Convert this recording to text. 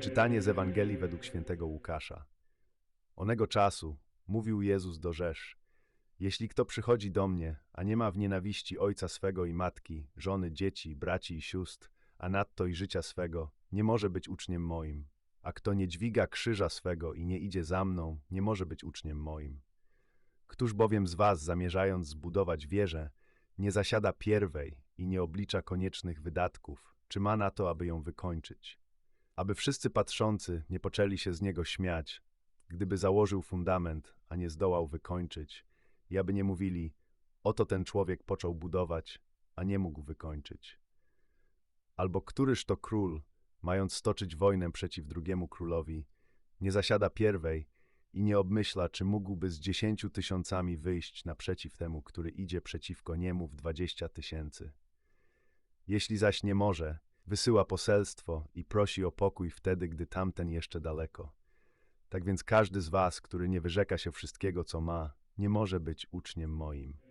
Czytanie z Ewangelii według świętego Łukasza. Onego czasu mówił Jezus do Rzesz: Jeśli kto przychodzi do mnie, a nie ma w nienawiści ojca swego i matki, żony, dzieci, braci i sióstr, a nadto i życia swego, nie może być uczniem moim. A kto nie dźwiga krzyża swego i nie idzie za mną, nie może być uczniem moim. Któż bowiem z was, zamierzając zbudować wieżę, nie zasiada pierwej i nie oblicza koniecznych wydatków, czy ma na to, aby ją wykończyć? aby wszyscy patrzący nie poczęli się z niego śmiać, gdyby założył fundament, a nie zdołał wykończyć, i aby nie mówili, oto ten człowiek począł budować, a nie mógł wykończyć. Albo któryż to król, mając stoczyć wojnę przeciw drugiemu królowi, nie zasiada pierwej i nie obmyśla, czy mógłby z dziesięciu tysiącami wyjść naprzeciw temu, który idzie przeciwko niemu w dwadzieścia tysięcy. Jeśli zaś nie może, wysyła poselstwo i prosi o pokój wtedy, gdy tamten jeszcze daleko. Tak więc każdy z was, który nie wyrzeka się wszystkiego, co ma, nie może być uczniem moim.